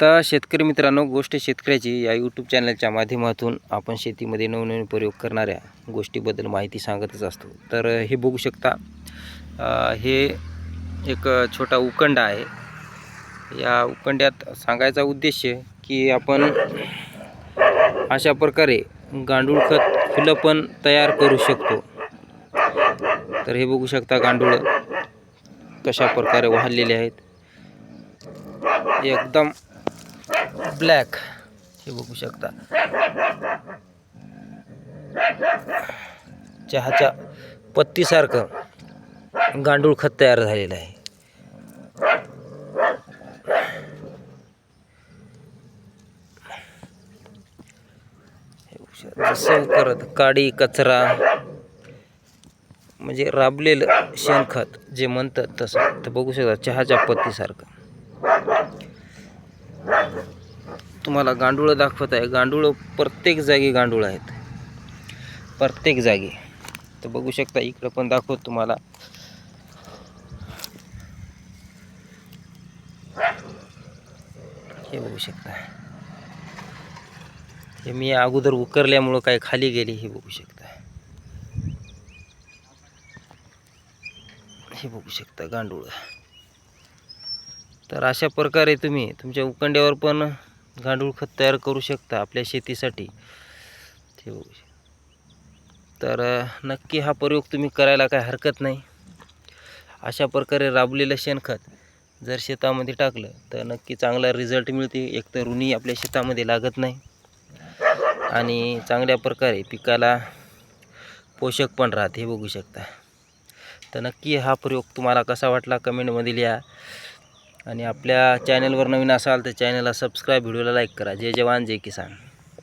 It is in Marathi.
तर शेतकरी मित्रांनो गोष्ट शेतकऱ्याची या यूट्यूब चॅनलच्या माध्यमातून आपण शेतीमध्ये नवनवीन प्रयोग करणाऱ्या गोष्टीबद्दल माहिती सांगतच असतो. तर हे बघू शकता हे एक छोटा उकंड आहे. या उकंड्यात सांगायचा उद्देश की आपण अशा प्रकारे गांडूळ खत फुलं पण तयार करू शकतो. तर हे बघू शकता गांडूळ कशा प्रकारे वाहलेले आहेत. एकदम ब्लॅक हे बघू शकता. चहाच्या पत्तीसारखं गांडूळ खत तयार झालेलं आहे. बघू जसं करत काडी कचरा म्हणजे राबलेलं शेणखत जे म्हणतात तसं. तर बघू शकता चहाच्या पत्तीसारखं. तुम्हाला गांडूळं दाखवत आहे. गांडूळं प्रत्येक जागी गांडूळ आहेत. प्रत्येक जागी. तर बघू शकता इकडं पण दाखवत तुम्हाला. हे बघू शकता. हे मी अगोदर उकरल्यामुळं काय खाली गेली हे बघू शकता. हे बघू शकता गांडूळ. तर अशा प्रकारे तुम्ही तुमच्या उकंड्यावर पण गांडूळ खत तयार करू शकता आपल्या शेतीसाठी. हे तर नक्की हा प्रयोग तुम्ही करायला काय हरकत नाही. अशा प्रकारे राबलेलं शेणखत जर शेतामध्ये टाकलं तर नक्की चांगला रिझल्ट मिळते. एक तर ऋणी आपल्या शेतामध्ये लागत नाही. आणि चांगल्या प्रकारे पिकाला पोषक पण राहते हे बघू शकता. तर नक्की हा प्रयोग तुम्हाला कसा वाटला कमेंटमध्ये लिहा. आणि आपल्या चॅनलवर नवीन असाल तर चॅनलला सबस्क्राईब व्हिडिओला लाईक करा. जय जवान जय किसान.